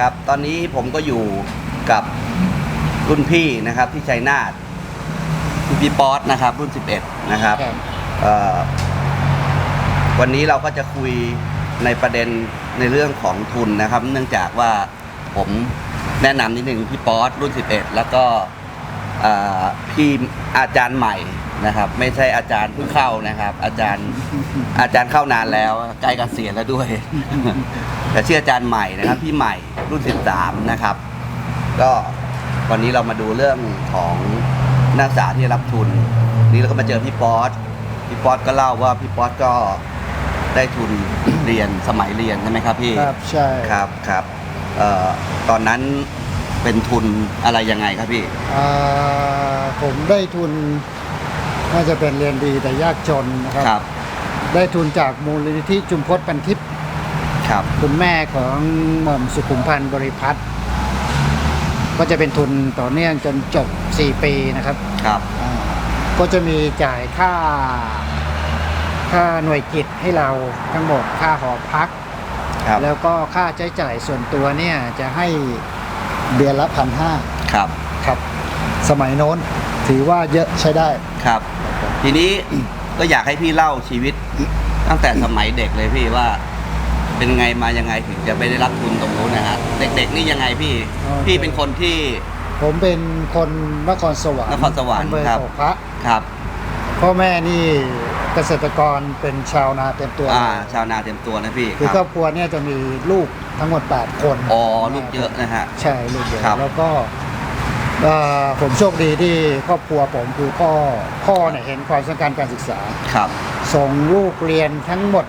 ครับ ตอนนี้ผมก็อยู่กับรุ่นพี่นะครับที่ชัยนาทรุ่นพี่ป๊อตนะครับ รุ่น 11 นะครับครับ เอ่อวันนี้เราก็จะคุยในประเด็นในเรื่องของทุนนะครับ เนื่องจากว่าผมแนะนำนิดนึงพี่ป๊อตรุ่น 11 แล้วก็เอ่อพี่อาจารย์ใหม่ นะครับ ไม่ใช่อาจารย์เพิ่งเข้านะครับ อาจารย์อาจารย์เข้านานแล้วใกล้เกษียณแล้วด้วย แต่ชื่ออาจารย์ใหม่นะครับ พี่ใหม่รุ่น 13 นะครับ ก็วันนี้เรามาดูเรื่องของนักศึกษาที่รับทุน นี่เราก็มาเจอพี่ป๊อตพี่ป๊อตก็เล่าว่าพี่ป๊อตก็ได้ทุนเรียนสมัยเรียนใช่ไหมครับพี่ครับใช่ครับครับเอ่อตอนนั้นเป็นทุนอะไรยังไงครับพี่อ่าผมได้ทุน น่าจะเป็นเรียนดีแต่ยากจนนะครับ ครับ ได้ทุนจากมูลนิธิจุมพจน์ปันทิพย์ครับ คุณแม่ของหม่อมสุขุมพันธ์บริพัตรก็จะเป็นทุนต่อเนื่องจนจบ 4 ปีนะครับครับ อ่าก็จะมีจ่ายค่า ค่าหน่วยกิจให้เราทั้งหมดค่าหอพัก ครับ แล้วก็ค่าใช้จ่ายส่วนตัวเนี่ยจะให้เดือนละพันห้าครับ ครับ สมัยโน้น ถือว่าเยอะใช้ได้ ครับ ทีนี้ ก็อยากให้พี่เล่าชีวิต ตั้งแต่สมัยเด็กเลยพี่ว่า เป็นไงมายังไงถึงจะไปได้รับทุนตรงนู้นนะฮะเด็กๆนี่ยังไงพี่ โอเค พี่เป็นคนที่ ผมเป็นคนนครสวรรค์นครสวรรค์อำเภอครับ โขพระครับ พ่อแม่นี่เกษตรกรเป็นชาวนาเต็มตัวอ่า ชาวนาเต็มตัวนะพี่คือคครรัอบบครัวเนี่ยจะมีลูกทั้งหมด 8 คนอ๋อลูกเยอะนะฮะ ใช่ลูกเยอะครับ แล้วก็เอ่อ ผมโชคดีที่ครอบครัวผมคือพ่อพ่อเนี่ยเห็นความสำคัญการศึกษา ครับ ส่งลูกเรียนทั้งหมด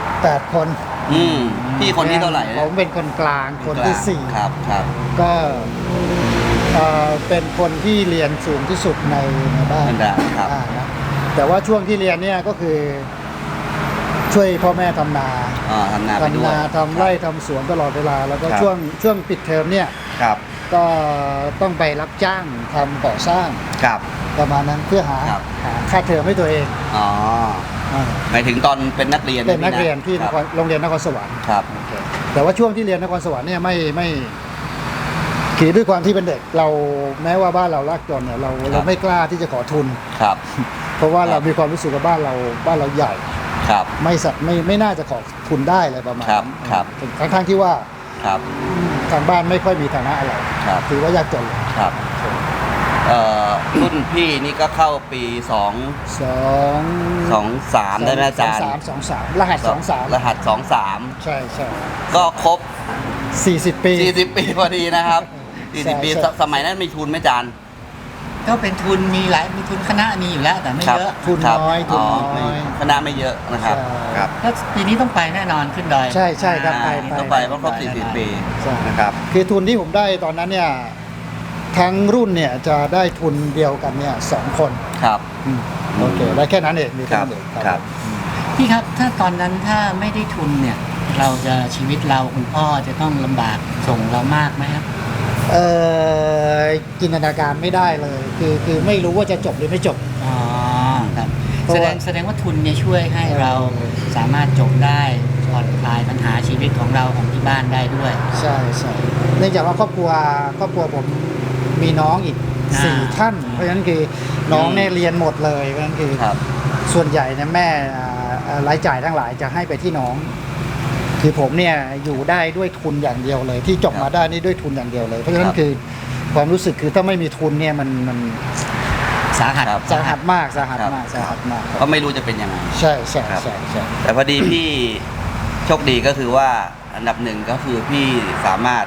8 คน อืมพี่คนที่เท่าไหร่นะผมเป็นคนกลางคนที่สี่ครับครับ ก็เอ่อเป็นคนที่เรียนสูงที่สุดในในบ้านนั่นแหละครับอ่านะแต่ว่าช่วงที่เรียนเนี่ยก็คือ ช่วยพ่อแม่ทำนาอ่าทำนาไปด้ทำวยนาทำไร่ทำสวนตลอดเวลา แล้วก็ครับช่วงช่วงปิดเทอมเนี่ย ครับก็ต้องไปรับจ้างทำก่อสร้างครับ ประมาณนั้นเพื่อหาครับ หาค่าเทอมให้ตัวเองอ๋ออ่าหมายถึงตอนเป็นนักเรียนเป็นนักเรียนที่นคครับรโรงเรียนนครสวรรค์ ครับ แต่ว่าช่วงที่เรียนนครสวรรค์เนี่ยไม่ไม่คือด้วยความที่เป็นเด็กเราแม้ว่าบ้านเราลากจนเนี่ยเราครับเราไม่กล้าที่จะขอทุน ครับ เพราะว่าครับเรามีความรู้สึกว่าบ้านเราบ้านเราใหญ่ ครับ ไม่สัตไม่ไม่น่าจะขอทุนได้อะไรประมาณครับนั้นครับ ทั้งทั้งที่ว่า ครับ ทางบ้านไม่ค่อยมีฐานะอะไรครับ ถือว่ายากจนเลยครับเอ่อรุ่นพี่นี่ก็เข้าปีสองสองสองสามได้ไหมอาจารย์สองสามสองสามรหัสสองสามรหัสสองสามใช่ใช่ก็ครบ สี่สิบปี 40 ปีพอดีนะครับใช่40 ปีใช่ สสมัยนั้นมีทุนไหมอาจารย์ ก็เป็นทุนมีหลายมีทุนคณะมีอยู่แล้วแต่ไม่ครับเยอะทุนครับน้อยทุนไม่น้อย คณะไม่เยอะนะครับใช่ครับแล้วปีนี้ต้องไปแน่นอนขึ้นดอยใช่ใช่ครับไปอ่าต้องไปเพราะครบ40 ปี ใช่นะครับ คือทุนที่ผมได้ตอนนั้นเนี่ยทั้งรุ่นเนี่ยจะได้ทุนเดียวกันเนี่ยสองคนครับ อืมโอเคได้แค่นั้นเองมีคแค่รับ นั้นเองครับ พี่ครับถ้าตอนนั้นถ้าไม่ได้ทุนเนี่ย เราจะชีวิตเราคุณพ่อจะต้องลำบากส่งเรามากไหมครับ เอ่อจินตนาการไม่ได้เลย คือคือไม่รู้ว่าจะจบหรือไม่จบ อ๋อครับเพราะแสดว่างแสดงว่าทุนเนี่ยช่วยให้เราสามารถจบได้ผ่อนคลายปัญหาชีวิตของเราของที่บ้านได้ด้วย ใช่ใช่เนื่องจากว่าครอบครัวครอบครัวผมมีน้องอีกอ่าสี่ท่าน เพราะฉะนั้นคือน้องเนี่ยเรียนหมดเลยเพราะฉะนั้นคือครับส่วนใหญ่เนี่ยแม่อ่าอ่ารายจ่ายทั้งหลายจะให้ไปที่น้อง คือผมเนี่ยอยู่ได้ด้วยทุนอย่างเดียวเลย ที่จบครับมาได้นี่ด้วยทุนอย่างเดียวเลย เพราะฉะนั้ครันบคือความรู้สึกคือถ้าไม่มีทุนเนี่ยมันมันสาหัสครับ สาหัสมากสาหัสครับมากสาหัสมากก็ไม่รู้จะเป็นยังไง ใช่ใช่ครับ ใช่ใช่ แต่พอดีพี่โชคดีก็คือว่าอันดับหนึ่งก็คือพี่สามารถ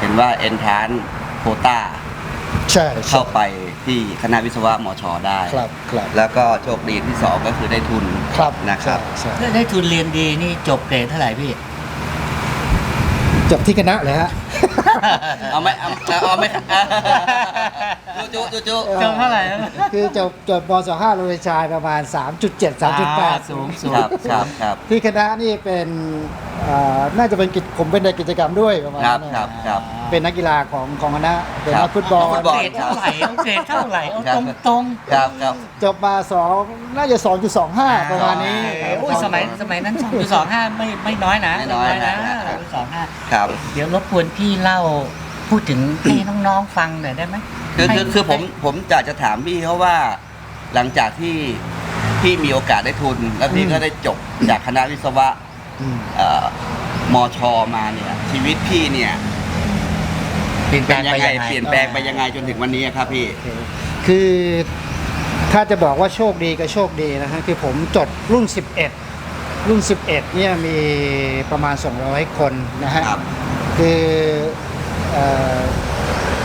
เห็นว่าเอนทานโคต้าใช่ใช่ เข้าไป ที่คณะวิศวะมชได้ ครับครับแล้วก็โชคดีที่สองก็คือได้ทุนครับนะครับใช่ใช่ถ้าได้ทุนเรียนดีนี่จบเกรดเท่าไหร่พี่ จบที่คณะเลยฮะ เอาไหมเอาเอาไหมจุจุจุจุจบเท่าไหร่นะคือจบจบมศ5โรงเรียนชายประมาณ 3.7อ่า3.8 สูงสูงครับครับครับที่คณะนี่เป็นอ่าน่าจะเป็นกิจผมเป็นในกิจกรรมด้วยประมาณครับนั้นครับครับอ่า เป็นนักกีฬาของของคณะเป็นครันับกฟุตบอล ฟุตบอล เกรดเท่าไหร่เอาเกรดเท่าไหร่เอาครับตรงตรงครับครับ จบมาสองน่าจะ 2.25 ประมาณนี้โอ้ยสมัยสมัยนั้นสองสองห้าไม่ไม่น้อยนะไม่น้อยนะสองสองห้าครับ เดี๋ยวรบกวนพี่เล่าพูดถึงให้น้องๆฟังหน่อยได้ไหมคือคือให้คือผมผมอยากจะถามพี่เขาว่า หลังจากที่พี่มีโอกาสได้ทุน แล้วพี่อืมก็ได้จบจากคณะวิศวะอืม เอ่อมชมาเนี่ยชีวิตพี่เนี่ย เปลี่ยนแปลเป็นงยังไปไงยังไง เปลี่ยนแปลงไปยังไงจนถึงวันนี้ครับพี่โอเคคือถ้าจะบอกว่าโชคดีก็โชคดีนะฮะคือผมจบรุ่น 11 รุ่น 11เนี่ยมีประมาณ 200 คนนะฮะครับคือเอ่อ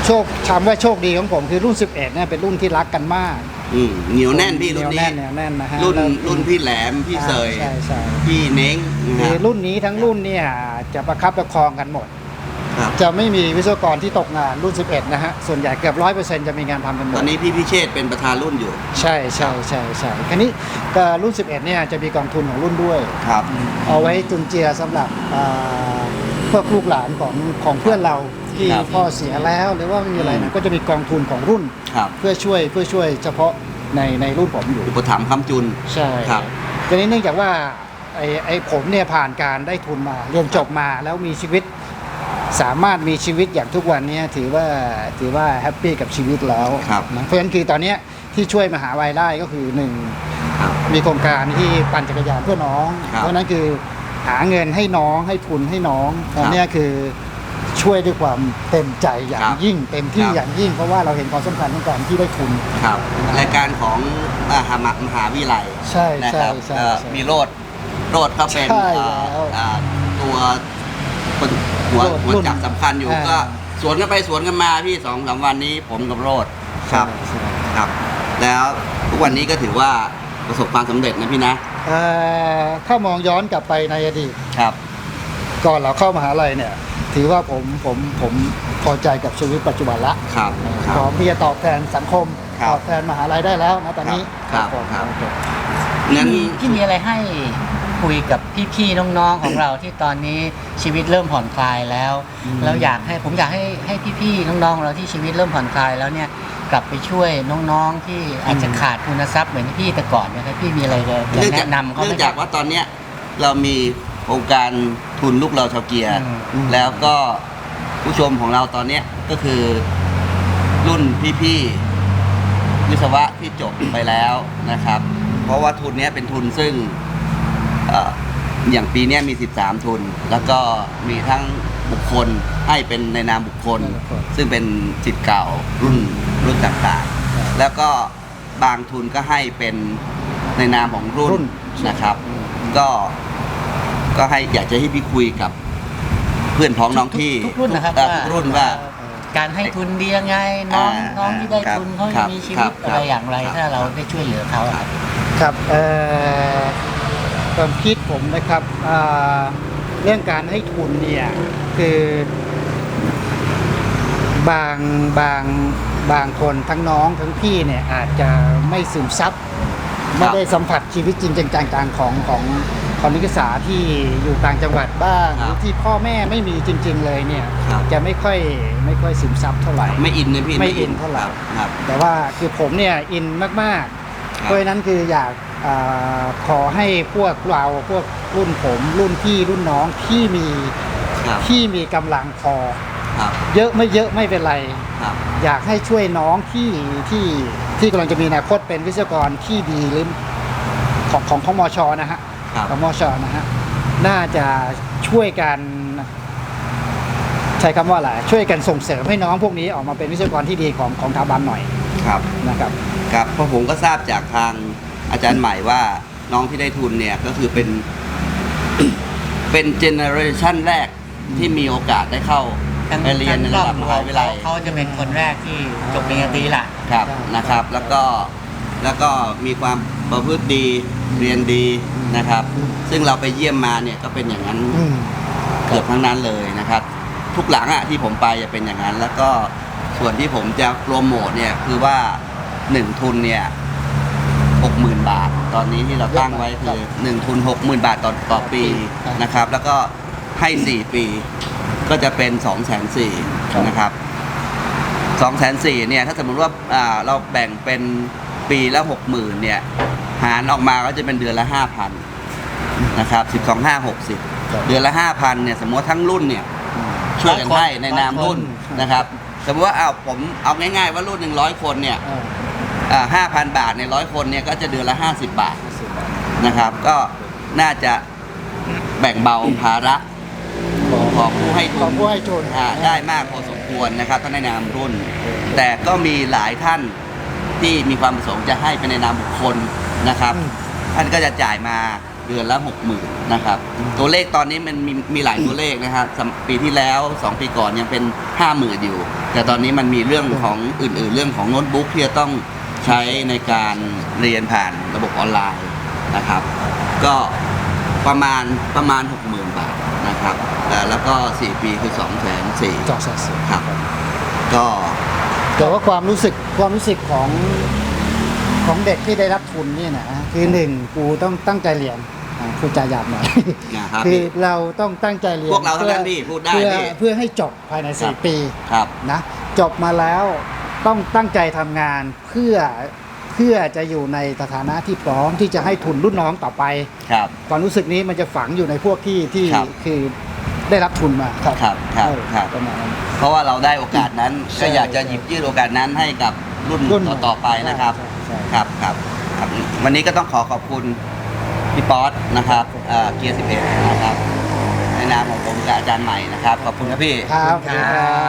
โชคคำว่าโชคดีของผมคือรุ่น 11เนี่ยเป็นรุ่นที่รักกันมากอืมเหนียวแน่นพี่รุ่นเหนี้แน่นเหนียวแน่นนะฮะรุ่นแล้วรุ่นพี่แหลมพี่เสยใช่ใช่พี่เน้งนะคือฮะ รุ่นนี้ทั้งรุ่นเนี่ยจะประคับประคองกันหมดครับ จะไม่มีวิศวกรที่ตกงานรุ่น 11 นะฮะ ส่วนใหญ่เกือบร้อยเปอร์เซ็นต์จะมีงานทำกันหมตดอนนี้พี่พิเชษเป็นประธานรุ่นอยู่ใช่ใช่ใช่ใช่คราวนี้ก็รุ่น 11 เนี่ยจะมีกองทุนของรุ่นด้วย ครับ เอาไว้จุนเจือสำหรับอ่าพวกลูกหลานของของเพื่อนเราที่ครับพ่อเสียแล้วหรือว่าไม่มีอะไรนะก็จะมีกองทุนของรุ่นครับเพื่อช่วยเพื่อช่วยเฉพาะในในรุ่นผมอยู่ อุปถัมภ์คำจุน ใช่ครับทีนี้เนื่องจากว่าไอ้ไอ้ผมเนี่ยผ่านการได้ทุนมา เรียนจบมาแล้วมีชีวิต สามารถมีชีวิตอย่างทุกวันเนี้ถือว่าถือว่าแฮปปี้กับชีวิตแล้วครับนะเพราะฉะนั้นคือตอนเนี้ยที่ช่วยมหาลัยได้ก็คือหนึ่งครับมีโครงการที่ปั่นจักรยานเพื่อน้องครับเพราะฉะนั้นคือหาเงินให้น้องให้ทุนให้น้องตอนเนี้ยคือช่วยด้วยความเต็มใจอย่าคงรับยิ่งเต็มที่ครับอย่างยิ่ง เพราะว่าเราเห็นความสำคัญของการที่ได้ทุนครับรายการของมหามหาวิทยาลัยใช่นะใช่ครับใช่เอ่อใช่มีโรดโรดเขาเป็นใช่เอ่อแล้วอ่าตัวคน หัวโรดหัวรุ่นจักรสำคัญอยู่อ่า ก็สวนกันไปสวนกันมาพี่สองสามวันนี้ผมกับโรดครับใช่ครับ แล้วทุกวันนี้ก็ถือว่าประสบความสำเร็จนะพี่นะเอ่อถ้ามองย้อนกลับไปในอดีต ครับ ก่อนเราเข้ามหาลัยเนี่ย ถือว่าผมผมผมพอใจกับชีวิตปัจจุบันละครับคพรัร้อบ มที่จะตอบแทนสังคม ครับตอบแทนมหาลัยได้แล้วนะตอนนี้ครับผมครับโอเคงั้นพี่พี่มีอะไรให้ คุยกับพี่ๆน้องๆของเราที่ตอนนี้ชีวิตเริ่มผ่อนคลายแล้วแล้วอยากให้ผมอยากให้ให้พี่ๆน้องๆเราที่ชีวิตเริ่มผ่อนคลายแล้วเนี่ยกลับไปช่วยน้องๆที่อาจจะขาดทุนทรัพย์เหมือนพี่แต่ก่อนนะครับพี่มีอะไรจะจะเนื่องจากแนะนำเขาไหมเนื่องจากว่าตอนเนี้ยเรามีโครงการทุนลูกเราชาวเกียร์อืมแล้วก็ผู้ชมของเราตอนเนี้ยก็คือรุ่นพี่ๆวิศวะที่จบไปแล้วนะครับ เพราะว่าทุนเนี้ยเป็นทุนซึ่ง เอ่ออย่างปีเนี้ยมี 13 ทุน แล้วก็มีทั้งบุคคลให้เป็นในนามบุคคล บุคคลซึ่งเป็นสิทธิ์เก่ารุ่นรุ่นต่างๆแล้วก็บางทุนก็ให้เป็นในนามของรุ่รุ่นนนะครับก็ก็ให้อยากจะให้พี่คุยกับ เพื่อนพ้องน้องที่ทุกรุ่นนะครับเอ่อว่า ทุกรุ่นว่า การให้ทุนดียังไงน้องอ่าน้องที่ได้ครับทุนเขาครัจะบมีชีครัวิบตอะไรอย่างไร ครับ ถ้าเราได้ช่วยเหลือเขาอะครับเอ่อ ความคิดผมนะครับอ่าเรื่องการให้ทุนเนี่ยคือบางบางบางคนทั้งน้องทั้งพี่เนี่ยอาจจะไม่ซึมซับไม่ได้สัมผัสชีวิตจริงจังๆของของของนักศึกษาที่อยู่ต่างจังหวัดบ้างครับหรือที่พ่อแม่ไม่มีจริง ๆ เลยเนี่ยครับจะไม่ค่อยไม่ค่อยซึมซับเท่าไหร่ ไม่อินนะพี่ไม่อินเท่าไหร่ครับแต่ว่าคือผมเนี่ยอินมากครับๆเพราะฉะนั้นคืออยาก อาขอให้พวกเราพวกรุ่นผม รุ่นพี่รุ่นน้องที่มีครับ ที่มีกำลังพอ ครับ เยอะไม่เยอะไม่เป็นไร ครับ อยากให้ช่วยน้องที่ที่ที่กำลังจะมีอนาคตเป็นวิศวกรที่ดีหรือของของของมชนะฮะครับ ของมชนะฮะน่าจะช่วยกัน ใช้คำว่าอะไรช่วยกันส่งเสริมให้น้องพวกนี้ออกมาเป็นวิศวกรที่ดีของของสถาบันหน่อยครับ นะครับ ครับเพราะผมก็ทราบจากทาง อาจารย์ใหม่ว่าน้องที่ได้ทุนเนี่ยก็คือเป็น เป็นเจเนอเรชันแรกที่มีโอกาสได้เข้าไปเรียนในระดับมหาวิทยาลัยเขาจะเป็นคนแรกที่จบปริญญาตรีล่ะครับนะครับ แล้วก็แล้วก็มีความประพฤติดีเรียนดีนะครับ ซึ่งเราไปเยี่ยมมาเนี่ยก็เป็นอย่างนั้นอืมเกือบทั้งนั้นเลยนะครับ ทุกหลังอะที่ผมไปจะเป็นอย่างนั้น แล้วก็ส่วนที่ผมจะโปรโมทเนี่ยคือว่าหนึ่งทุนเนี่ย หกหมื่นบาท ตอนนี้ที่เราตั้งไว้คือหนึ่งทุนหกหมื่นบาทต่อต่อปีนะครับ แล้วก็ให้สี่ปีก็จะเป็น2องแสนสี่ครับนะครับสองแสนสี่เนี่ยถ้าสมมุติว่าอ่าเราแบ่งเป็นปีละหกหมื่นเนี่ยหารออกมาก็จะเป็นเดือนละห้าพันนะครับสิบสองห้าหกสิบครับเดือนละห้าพันเนี่ยสมมติว่าทั้งรุ่นเนี่ยช่วยกันให้ในนามรุ่นร้อยคนนะครับ สมมติว่าเอาผมเอาง่ายๆว่ารุ่นหนึ่งร้อยคนเนี่ยเออ ห้าพันบาทในร้อยคนเนี่ยก็จะเดือนละห้าสิบบาทนะครับ ก็น่าจะแบ่งเบาภาระของผู้ให้ขทุอน ผู้ให้ทุน อ่าได้มากพอสมควรนะครับท่านในนามรุ่น แต่ก็มีหลายท่านที่มีความประสงค์จะให้เป็นในนามบุคคลนะครับ อืม ท่านก็จะจ่ายมาเดือนละหกหมื่นนะครับตัวเลขตอนนี้มันมีมีหลายตัวเลขนะครับสำปีที่แล้วสองปีก่อนยังเป็นห้าหมื่นอยู่ แต่ตอนนี้มันมีเรื่องของอื่น ๆ เรื่องของโน้ตบุ๊กที่จะต้อง ใช้ในการเรียนผ่านระบบออนไลน์นะครับ ก็ประมาณประมาณหกหมื่นบาทนะครับแต่แล้วก็สี่ปีคือสองแสนสี่จอสะสมครับ ก็แต่ว่าความรู้สึกความรู้สึกของของเด็กที่ได้รับทุนเนี่ยนะคือหนึ่งกูต้องตั้งใจเรียนอ่าพูดจาหยาบหน่อยนะครับคือเราต้องตั้งใจเรียนพวกเราเท่านั้นพี่พูดได้เพื่อพี่เพื่อให้จบภายในครัสี่บปีครับนะจบมาแล้ว ต้องตั้งใจทำงานเพื่อเพื่อจะอยู่ในสถานะที่พร้อมที่จะให้ทุนรุ่นน้องต่อไปครับ ความรู้สึกนี้มันจะฝังอยู่ในพวกที่ที่ครับ คือได้รับทุนมาครับครับครับเออครับ ประมาณนั้น เพราะว่าเราได้โอกาสนั้นใช่ก็อยากจะหยิบยื่นโอกาสนั้นให้กับรุ่นรุ่นต่อๆไปนะครับใช่ใช่ ครับครับครับ วันนี้ก็ต้องขอขอบคุณพี่ป๊อตนะครับเอ่อเกียร์สิบเอ็ดนะครับ ในนามของผมกับอาจารย์ใหม่นะครับ ขอบคุณครับพี่ ครับค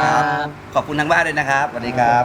รับขอบคุณทางบ้านด้วยนะครับสวัสดีครับ